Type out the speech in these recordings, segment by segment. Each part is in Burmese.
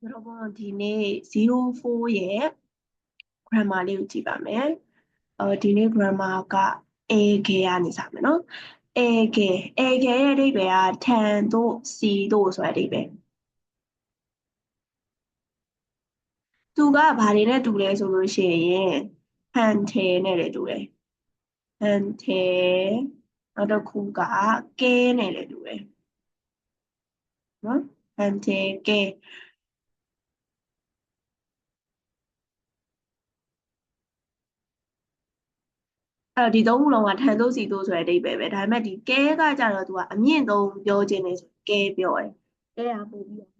ကျွန်တော်တို့ဒီနေ့04ရဲ့ grammar လေးကိုကြည့်ပါမယ်။အော်ဒီနေ့ grammar က ag ကနေစမယ်နော်။ ag ag ရဲ့အဓိပ္ပာယ်က tan တို့ c တို့ဆိုတဲ့အဓိပ္ပာယ်။သူကဘာတွေနဲ့တူလဲဆိုလို့ရှိရင် pante နဲ့လည်းတူတယ်။ pante နောက်တစ်ခုက k နဲ့လည်းတူတယ်။နော် pante k အဲ့တော့ဒီသုံးခုလုံးကထန်သို့စီသို့ဆိုတဲ့အဓိပ္ပာယ်ပဲဒါပေမဲ့ဒီကဲကကြတော့သူကအမြင့်သုံးပြောခြင်းနေဆိုကဲပြောတယ်ကဲကပို့ပြီးတော့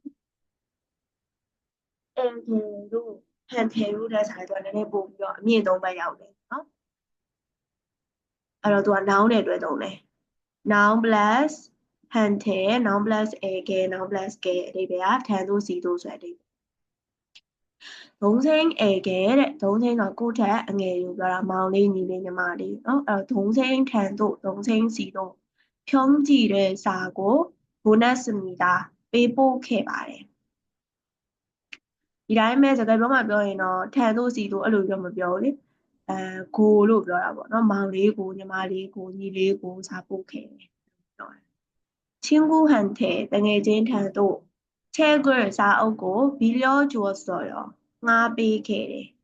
အန်ကယ်တို့ဟန်တယ်တို့တဲ့ဆိုင်တော့နည်းနည်းပို့ပြီးတော့အမြင့်သုံးပဲရောက်တယ်နော်အဲ့တော့သူက noun နဲ့တွဲသုံးတယ် noun plus ဟန်တယ် noun plus အကဲ noun plus ကဲအဓိပ္ပာယ်ကထန်သို့စီသို့ဆိုတဲ့အဓိပ္ပာယ် ဒုံးစိမ့်ဧကဲတဲ့ဒုံးစိမ့်ကကိုယ့်ထက်အငယ်ယူပြောတာမောင်လေးညီလေးညီမလေးနော်အဲဒုံးစိမ့်ထန်တို့ဒုံးစိမ့်စီတို့ဖြုံးကြည့်တဲ့စာကိုဘိုနက်စမီတာပေးပို့ခဲ့ပါတယ်ဒီတိုင်းပဲစကားပြောမှပြောရင်တော့ထန်တို့စီတို့အဲ့လိုပြောမပြောဘူးလေအဲကိုလို့ပြောတာပေါ့နော်မောင်လေးကိုညီမလေးကိုညီလေးကိုစာပို့ခဲ့တယ်ပြောတယ်ချင်းကူဟန်တဲ့တငယ်ချင်းထန်တို့ 책을 사오고 빌려주었어요. 나비게리.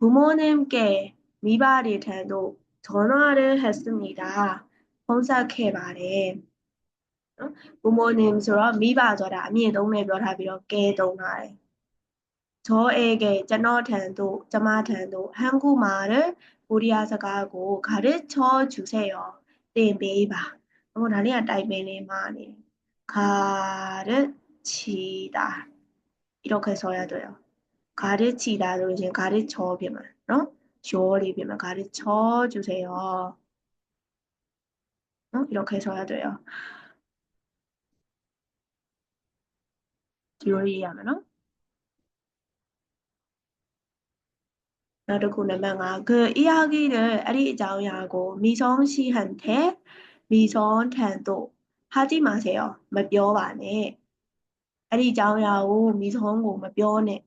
부모님께 미발이 돼도 전화를 했습니다. 검색해 말해. 부모님처럼 미발저라 미동네 별합 이렇게 동아해. 저에게 전화된도 전화된도 한국말을 우리아서가고 가르쳐 주세요. 네, 미발. 뭐 난리야, 다이베네 마네. 가르치다 이렇게 써야 돼요. 가르치다 대신 가르쳐 비만, 어? 조리 비만 가르쳐 주세요. 어? 이렇게 써야 돼요. 요리하면은 나를 구나마가 그 이야기를 아리자우야고 미성 씨한테 미성 탄도 ဟာကြည့်မှာစေရောမပြောပါနဲ့အဲ့ဒီအကြောင်းအရာကိုမိဆုံးကိုမပြောနဲ့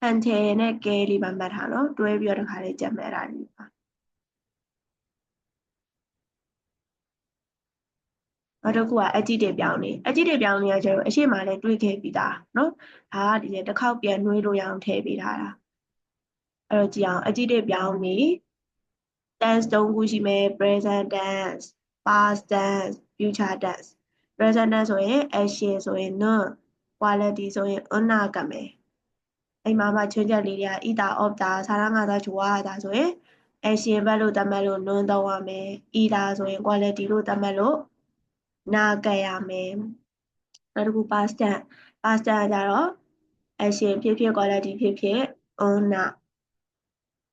ဟန်တယ်နဲ့ကဲလေးပါမှတ်ထားနော်တွဲပြီးတော့တစ်ခါလေးကြက်မဲ့တာလေးပါနောက်တစ်ခုကအကြည့်တွေပြောင်းနေအကြည့်တွေပြောင်းနေရကျတော့အရှိမလည်းတွေးခဲ့ပြီးသားနော်ဒါကဒီလေတစ်ခေါက်ပြန်နှွေးလို့ရအောင်ထည့်ပေးထားတာ အဲ့တော့ကြည့်အောင် adjective ပြောင်းနေ tense ၃ခုရှိမယ် present tense past tense future tense present tense ဆိုရင် action ဆိုရင် noun quality ဆိုရင်အနာကမယ်အိမ်မှာမှချွင်းချက်လေးတွေက either of တာစာရငါသာဂျွာတာဆိုရင် action ဘက်လို့သတ်မှတ်လို့ noun သုံးရမယ် either ဆိုရင် quality လို့သတ်မှတ်လို့နာကရမယ်နောက်တစ်ခု past tense past tense ကြတော့ action ဖြစ်ဖြစ် quality ဖြစ်ဖြစ်အနာ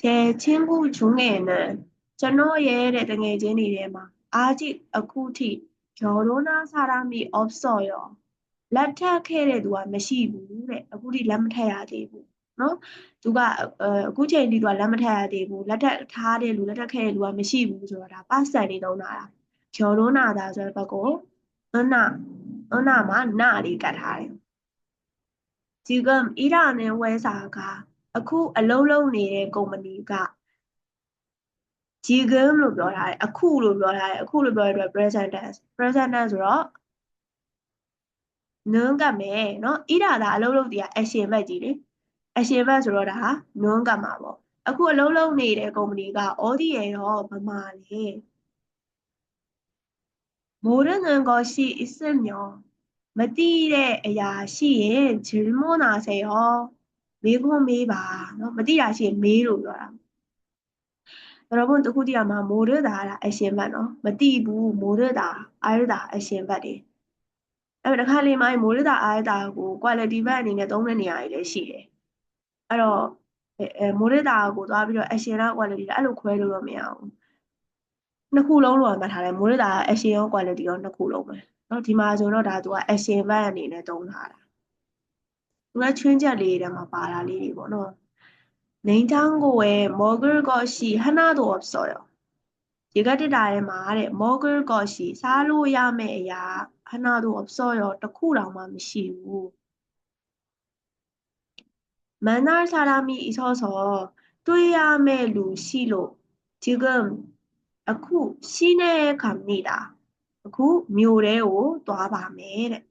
제 친구 중에는 저노예의 등해진이래마 아직 아쿠티 결혼한 사람이 없어 요. 랩탁해래 누가 몇이고 그 래. 아쿠리 랩탁해야 되 고. နော်သူကအခုချိန်ဒီကလက်မထက်ရသေးဘူးလက်ထက်ထားတဲ့လူလက်ထက်ခဲ့တဲ့လူကမရှိဘူးဆိုတော့ဒါပတ်စံနေတော့တာကျော်လုံးနာတာဆိုတဲ့ဘက်ကိုအနအနမှာနာလေးကတ်ထားတယ်ဒီကဣရာနဲ့ဝဲစာက အခုအလုံးလုံးနေတဲ့ကုမ္ပဏီကဂျီဂမ်လို့ပြောထားတယ်အခုလို့ပြောထားတယ်အခုလို့ပြောရတဲ့ present tense present tense ဆိုတော့နွန်းကမယ်နော်ဣဒါသာအလုံးလုံးတည်းကအရှင်ဘက်ကြီးလေအရှင်ဘက်ဆိုတော့ဒါနွန်းကမှာပေါ့အခုအလုံးလုံးနေတဲ့ကုမ္ပဏီက ODA ရောမမာလေမိုးရငံကိုရှိအစ်စ်မျောမတိတဲ့အရာရှိရင်ဂျီမွန်နာစေရော မေးခွန်းမေးပါနော်မသိတာရှိရင်မေးလို့ပြောတာတော်ဘုံတခုတည်းမှာမိုးရတာအရှင်ဘတ်နော်မတိဘူးမိုးရတာအာရတာအရှင်ဘတ်တယ်အဲ့တော့တစ်ခါလေးမှမိုးရတာအာရတာကို quality ဘတ်အနေနဲ့သုံးတဲ့နေရာကြီးလည်းရှိတယ်အဲ့တော့အဲမိုးရတာကိုသွားပြီးတော့အရှင်က quality အဲ့လိုခွဲလို့တော့မရဘူးနှစ်ခုလုံးလိုမှတ်ထားတယ်မိုးရတာအရှင်ရော quality ရောနှစ်ခုလုံးပဲနော်ဒီမှာဆိုတော့ဒါသူကအရှင်ဘတ်အနေနဲ့သုံးထားတာ သူကချွင်းချက်လေးတွေမှာပါတာလေးတွေပေါ့နော် 냉장고에 먹을 것이 하나도 없어요. 얘가 되다에 말에 먹을 것이 사로야매야 하나도 없어요. 덕후랑만 미시우. 만날 사람이 있어서 뚜야매 루시로 지금 아쿠 시내에 갑니다. 아쿠 묘래오 또아바메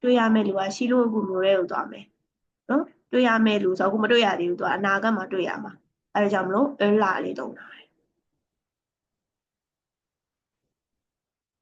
뚜야매 루와 시로구 묘래오 또아메. 어? တွေ့ရမယ့်လူဆိုအခုမတွေ့ရသေးဘူးသူကအနာဂတ်မှာတွေ့ရမှာအဲဒါကြောင့်မလို့ ella လေးတုံးထားတယ်